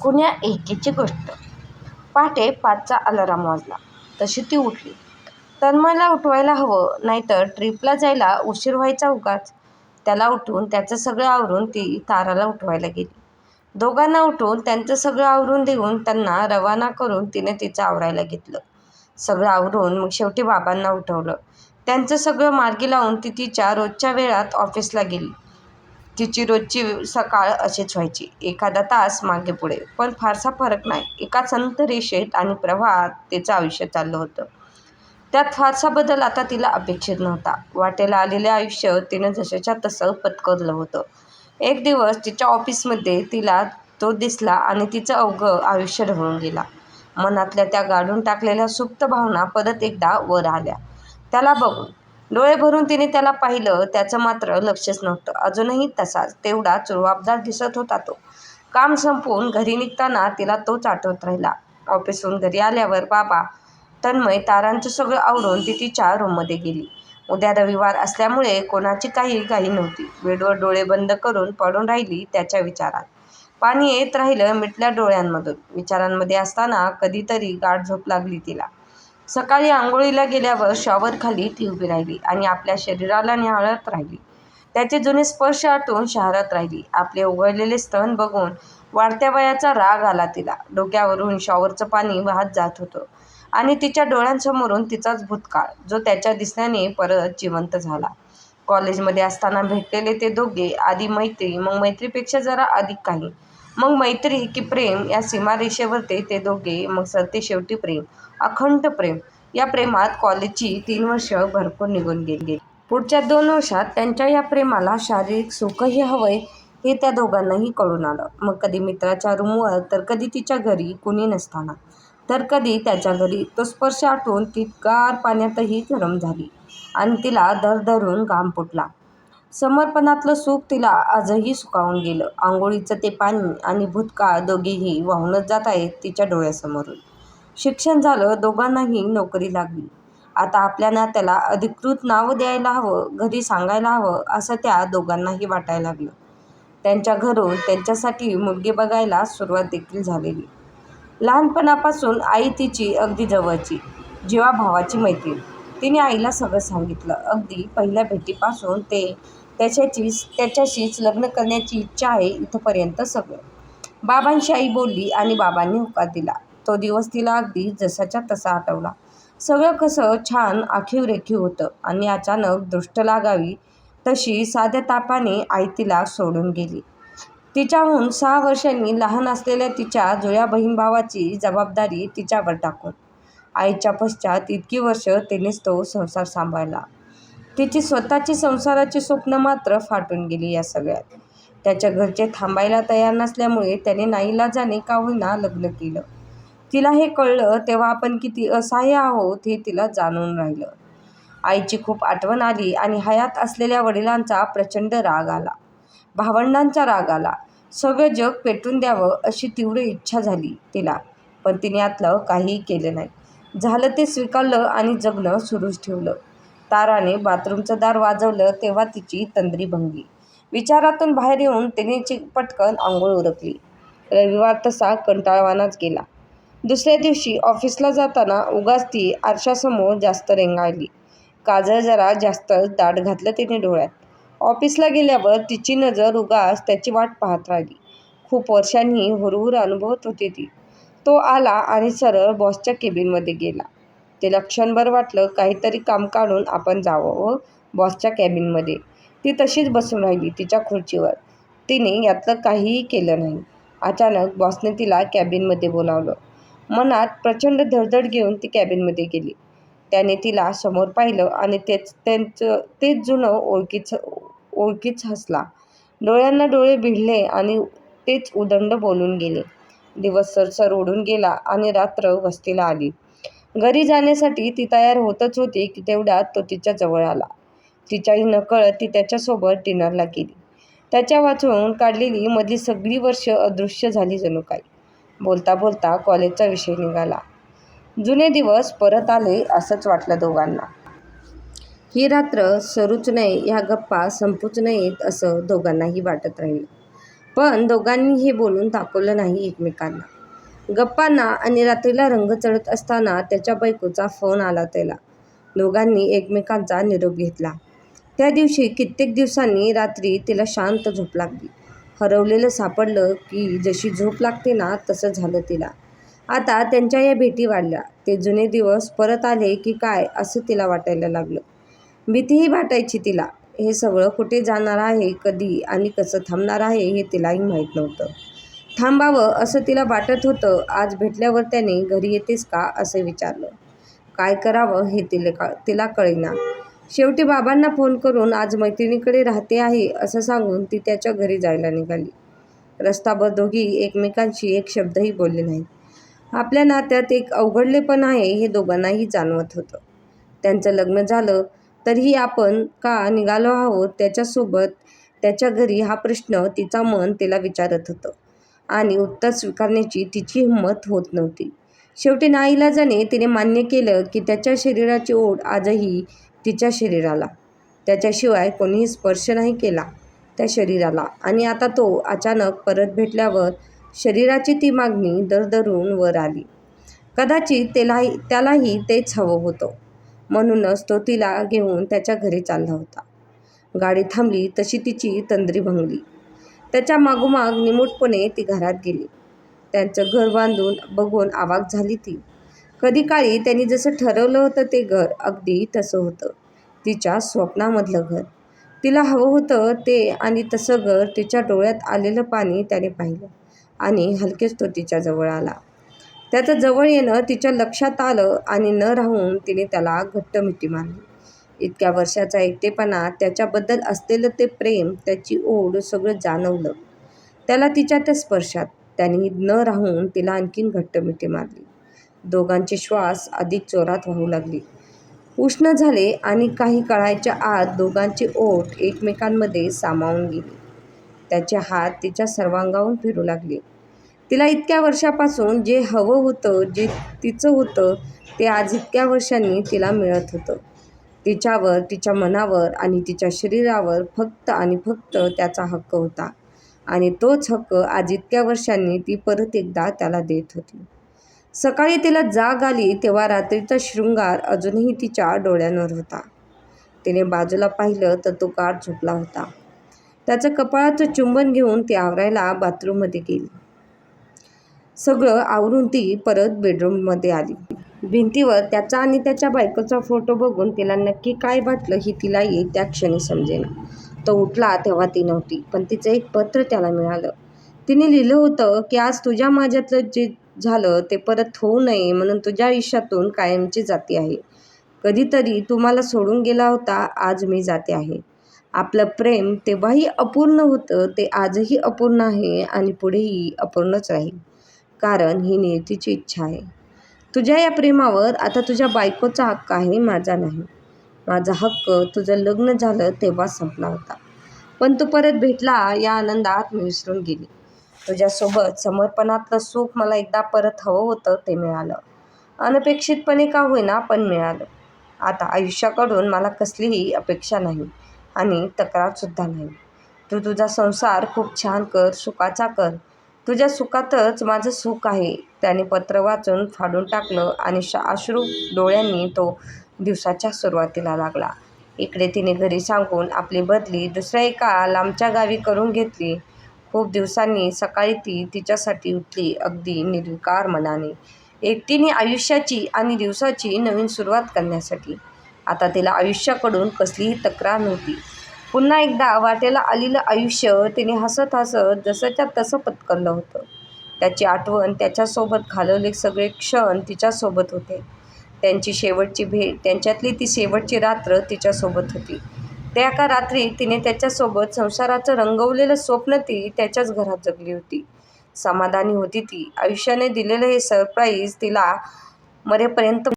कुण्या एकेची गोष्ट. पहाटे पाचचा अलाराम वाजला. तशी ती उठली. तन्मयला उठवायला हवं नाहीतर ट्रिपला जायला उशीर व्हायचा उगाच. त्याला उठून त्याचं सगळं आवरून ती ताराला उठवायला गेली. दोघांना उठून त्यांचं सगळं आवरून देऊन त्यांना रवाना करून तिने तिचं आवरायला घेतलं. सगळं आवरून मग शेवटी बाबांना उठवलं. त्यांचं सगळं मार्गी लावून ती तिच्या रोजच्या वेळात ऑफिसला गेली. तिची रोजची सकाळ अशीच व्हायची. एखादा तास मागे पुढे. पण फारसा फरक नाही. एका संत रेषेत आणि प्रवाहात तिचं आयुष्य चाललं होतं. त्यात फारसा बदल आता तिला अपेक्षित नव्हता. वाटेला आलेले आयुष्य तिनं जशाच्या तसं पत्करलं होतं. एक दिवस तिच्या ऑफिसमध्ये तिला तो दिसला आणि तिचं अवघं आयुष्य ढवळून गेला. मनातल्या त्या गाडून टाकलेल्या सुप्त भावना परत एकदा वर आल्या. त्याला बघून डोळे भरून तिने त्याला पाहिलं त्याचं मात्र लक्षच नव्हतं. अजूनही तसाच तेवढाच रुबाबदार दिसत होता तो. काम संपवून घरी निघताना तिला तोच आठवत राहिला. ऑफिसहून घरी आल्यावर बाबा तन्मय तारांचं सगळं आवरून ती तिच्या रूममध्ये गेली. उद्या रविवार असल्यामुळे कोणाची काही घाई नव्हती. बेडवर डोळे बंद करून पडून राहिली त्याच्या विचारात. पाणी येत राहिलं मिटल्या डोळ्यांमधून. विचारांमध्ये असताना कधीतरी गाठ झोप लागली तिला. सकाळी आंघोळीला गेल्यावर शॉवरखाली ती उभी राहिली आणि आपल्या शरीराला निहाळत राहिली. त्याचे जुने स्पर्श आटून शहरात राहिली. आपले उघडलेले स्तन बघून वाढत्या वयाचा राग आला तिला. डोक्यावरून शॉवरचं पाणी वाहत जात होतं आणि तिच्या डोळ्यांसमोरून तिचाच भूतकाळ जो त्याच्या दिसण्याने परत जिवंत झाला. कॉलेजमध्ये असताना भेटलेले ते दोघे आधी मैत्री मग मैत्रीपेक्षा जरा अधिक काही. मग मैत्री की प्रेम या सीमारेषेवर ते दोघे मग सरते शेवटी प्रेम अखंड प्रेम. या प्रेमात कॉलेजची तीन वर्ष भरपूर निघून गेली. पुढच्या दोन वर्षात त्यांच्या या प्रेमाला शारीरिक सुखही हवंय हे त्या दोघांनाही कळून आलं. मग कधी मित्राच्या रूमवर तर कधी तिच्या घरी कुणी नसताना. तर कधी त्याच्या घरी तो स्पर्श आठवून ती गार पाण्यातही गरम झाली आणि तिला दर धरून घाम फुटला. समर्पणातलं सुख तिला आजही सुकावून गेलं. आंघोळीचं ते पाणी आणि भूतकाळ दोघेही वाहूनच जात आहेत तिच्या डोळ्यासमोरून. शिक्षण झालं दोघांनाही नोकरी लागली. आता आपल्या नात्याला अधिकृत नाव द्यायला हवं घरी सांगायला हवं असं त्या दोघांनाही वाटायला लागलं. त्यांच्या घरून त्यांच्यासाठी मुलगी बघायला सुरुवात देखील झालेली. लहानपणापासून आई तिची अगदी जवळची जीवाभावाची मैत्रीण. तिने आईला सगळं सांगितलं. अगदी पहिल्या भेटीपासून ते त्याच्याचीच त्याच्याशीच लग्न करण्याची इच्छा आहे इथंपर्यंत सगळं. बाबांशी आई बोलली आणि बाबांनी होकार दिला. तो दिवस तिला अगदी जसाच्या तसा आठवला. सगळं कसं छान आखीव रेखीव होतं आणि अचानक दृष्ट लागावी तशी साध्या तापाने आई तिला सोडून गेली. तिच्याहून सहा वर्षांनी लहान असलेल्या तिच्या जुळ्या बहीण भावाची जबाबदारी तिच्यावर टाकून. आईच्या पश्चात इतकी वर्ष तिनेच तो संसार सांभाळला. तिची स्वतःची संसाराची स्वप्न मात्र फाटून गेली या सगळ्यात. त्याच्या घरचे थांबायला तयार नसल्यामुळे त्याने नाईलाजाने का होईना लग्न केलं. तिला हे कळलं तेव्हा आपण किती असहाय्य आहोत हे तिला जाणून राहिलं. आईची खूप आठवण आली आणि हयात असलेल्या वडिलांचा प्रचंड राग आला. भावंडांचा राग आला. सगळं जग पेटून द्यावं अशी तीव्र इच्छा झाली तिला. पण तिने आतलं काहीही केलं नाही. झालं ते स्वीकारलं आणि जगणं सुरूच ठेवलं. ताराने बाथरूमचं दार वाजवलं तेव्हा तिची तंद्री भंगली. विचारातून बाहेर येऊन तिने पटकन आंघोळ उरकली. रविवार तसा कंटाळवानाच गेला. दुसऱ्या दिवशी ऑफिसला जाताना उगाच ती आरशासमोर जास्त रेंगाळली. काजळ जरा जास्तच दाट घातलं तिने डोळ्यात. ऑफिसला गेल्यावर तिची नजर उगाच त्याची वाट पाहत राहिली. खूप वर्षांनी हुरहुर अनुभवत होती ती. तो आला आणि सरळ बॉसच्या केबिनमध्ये गेला. ते लक्षणभर वाटलं काहीतरी काम काढून आपण जावं हो, व बॉसच्या कॅबिनमध्ये ती तशीच बसून राहिली तिच्या खुर्चीवर. तिने यातलं काहीही केलं नाही. अचानक बॉसने तिला कॅबिनमध्ये बोलावलं. मनात प्रचंड धडधड घेऊन ती कॅबिनमध्ये गेली. त्याने तिला समोर पाहिलं आणि तेच त्यांचं तेच जुनं ओळखीच ओळखीच हसला. डोळ्यांना डोळे भिडले आणि तेच उदंड बोलून गेले. दिवस सरसर ओढून गेला आणि रात्र वस्तीला आली. घरी जाण्यासाठी ती तयार होतच होती की तेवढ्यात तो तिच्या जवळ आला. तिच्याही नकळत ती त्याच्यासोबत डिनरला गेली. त्याच्या वाचून काढलेली मधली सगळी वर्ष अदृश्य झाली जणू काही. बोलता बोलता कॉलेजचा विषय निघाला. जुने दिवस परत आले असंच वाटलं दोघांना. ही रात्र सरूच नये ह्या गप्पा संपूच नयेत असं दोघांनाही वाटत राहिलं. पण दोघांनी हे बोलून दाखवलं नाही एकमेकांना. गप्पांना आणि रात्रीला रंग चढत असताना त्याच्या बायकोचा फोन आला त्याला. दोघांनी एकमेकांचा निरोप घेतला. त्या दिवशी कित्येक दिवसांनी रात्री तिला शांत झोप लागली. हरवलेलं सापडलं की जशी झोप लागते ना तसं झालं तिला. आता त्यांच्या या भेटी वाढल्या. ते जुने दिवस परत आले की काय असं तिला वाटायला लागलं. भीतीही वाटायची तिला. हे सगळं कुठे जाणार आहे कधी आणि कसं थांबणार आहे हे तिलाही माहीत नव्हतं. थांबावं असं तिला वाटत होतं. आज भेटल्यावर त्याने घरी येतेस का? असं विचारलं. काय करावं हे तिला का तिला कळेना. शेवटी बाबांना फोन करून आज मैत्रिणीकडे राहते आहे असं सांगून ती त्याच्या घरी जायला निघाली. रस्ताभर दोघी एकमेकांशी एक शब्दही बोलले नाही आपल्या नात्यात एक अवघडलेपण आहे हे दोघांनाही जाणवत होतं. त्यांचं लग्न झालं तरीही आपण का निघालो आहोत त्याच्यासोबत त्याच्या घरी हा प्रश्न तिचा मन तिला विचारत होतं. आणि उत्तर स्वीकारण्याची तिची हिंमत होत नव्हती. शेवटी नाईलाजाने तिने मान्य केलं की त्याच्या शरीराची ओढ आजही तिच्या शरीराला. त्याच्याशिवाय कोणीही स्पर्श नाही केला त्या शरीराला. आणि आता तो अचानक परत भेटल्यावर शरीराची ती मागणी दरदरून वर आली. कदाचित त्यालाही त्यालाही तेच हवं होतं. म्हणूनच तो तिला घेऊन त्याच्या घरी चालला होता. गाडी थांबली तशी तिची तंद्री भंगली. त्याच्या मागोमाग निमूटपणे ती घरात गेली. त्यांचं घर बांधून बघून आवाक झाली ती. कधी काळी त्यांनी जसं ठरवलं होतं ते घर अगदी तसं होतं. तिच्या स्वप्नामधलं घर. तिला हवं होतं ते आणि तसं घर तिच्या डोळ्यात आलेलं पाणी त्याने पाहिलं आणि हलकेच तो तिच्याजवळ आला. त्याचं जवळ येणं तिच्या लक्षात आलं आणि न राहून तिने त्याला घट्ट मिठी मारली. इतक्या वर्षाचा एकटेपणा त्याच्याबद्दल असलेलं ते प्रेम त्याची ओढ सगळं जाणवलं. त्याला तिच्या त्या स्पर्शात. त्यांनी न राहून तिला आणखीन घट्ट मिठी मारली. दोघांचे श्वास अधिक जोरात वाहू लागले. उष्ण झाले आणि काही काळाच्या आत दोघांचे ओठ एकमेकांमध्ये सामावून गेले. त्याचे हात तिच्या सर्वांगावून फिरू लागले. तिला इतक्या वर्षापासून जे हवं होतं जे तिचं होतं ते आज इतक्या वर्षांनी तिला मिळत होतं. तिच्यावर तिच्या मनावर आणि तिच्या शरीरावर फक्त आणि फक्त त्याचा हक्क होता. आणि तोच हक्क आज इतक्या वर्षांनी ती परत एकदा त्याला देत होती. सकाळी तिला जाग आली तेव्हा रात्रीचा शृंगार अजूनही तिच्या डोळ्यांवर होता. तिने बाजूला पाहिलं तर तो गाढ झोपला होता. त्याचं कपाळाचं चुंबन घेऊन ती आवरायला बाथरूममध्ये गेली. सगळं आवरून ती परत बेडरूममध्ये आली. भिंतीवर त्याचा आणि त्याच्या बायकोचा फोटो बघून तिला नक्की काय वाटलं ही तिलाही त्या क्षणी समजेना तो उठला तेव्हा ती नव्हती पण तिचं एक पत्र त्याला मिळालं. तिने लिहिलं होतं की आज तुझ्या माझ्यातलं जे झालं ते परत होऊ नये म्हणून तुझ्या आयुष्यातून कायमची जाती आहे. कधीतरी तू मला सोडून गेला होता आज मी जाते आहे. आपलं प्रेम तेव्हाही अपूर्ण होतं ते आजही अपूर्ण आहे आणि पुढेही अपूर्णच राहील. कारण ही नियतीची इच्छा आहे. तुझ्या या प्रेमावर आता तुझ्या बायकोचा हक्क आहे माझा नाही. माझा हक्क तुझं लग्न झालं तेव्हा संपला होता. पण तू परत भेटला या आनंदात मी विसरून गेली. तुझ्यासोबत समर्पणातलं सुख मला एकदा परत हवं होतं ते मिळालं. अनपेक्षितपणे का होईना पण मिळालं. आता आयुष्याकडून मला कसलीही अपेक्षा नाही आणि तक्रारसुद्धा नाही. तू तुझा संसार खूप छान कर सुखाचा कर. तुझ्या सुखातच माझं सुख आहे. त्याने पत्र वाचून फाडून टाकलं आणि शा अश्रू डोळ्यांनी तो दिवसाच्या सुरुवातीला लागला. इकडे तिने घरी सांगून आपली बदली दुसऱ्या एका लांबच्या गावी करून घेतली. खूप दिवसांनी सकाळी ती तिच्यासाठी उठली अगदी निर्विकार मनाने. एकटीने आयुष्याची आणि दिवसाची नवीन सुरुवात करण्यासाठी. आता तिला आयुष्याकडून कसलीही तक्रार नव्हती. पुन्हा एकदा वाटेला आलेलं आयुष्य तिने हसत हसत जसंच्या तसं पत्करलं होतं. त्याची आठवण त्याच्यासोबत घालवले सगळे क्षण तिच्यासोबत होते. त्यांची शेवटची भेट त्यांच्यातली ती शेवटची रात्र तिच्यासोबत होती. त्या एका रात्री तिने त्याच्यासोबत संसाराचं रंगवलेलं स्वप्न ती त्याच्याच घरात जगली होती. समाधानी होती ती. आयुष्याने दिलेलं हे सरप्राईज तिला मरेपर्यंत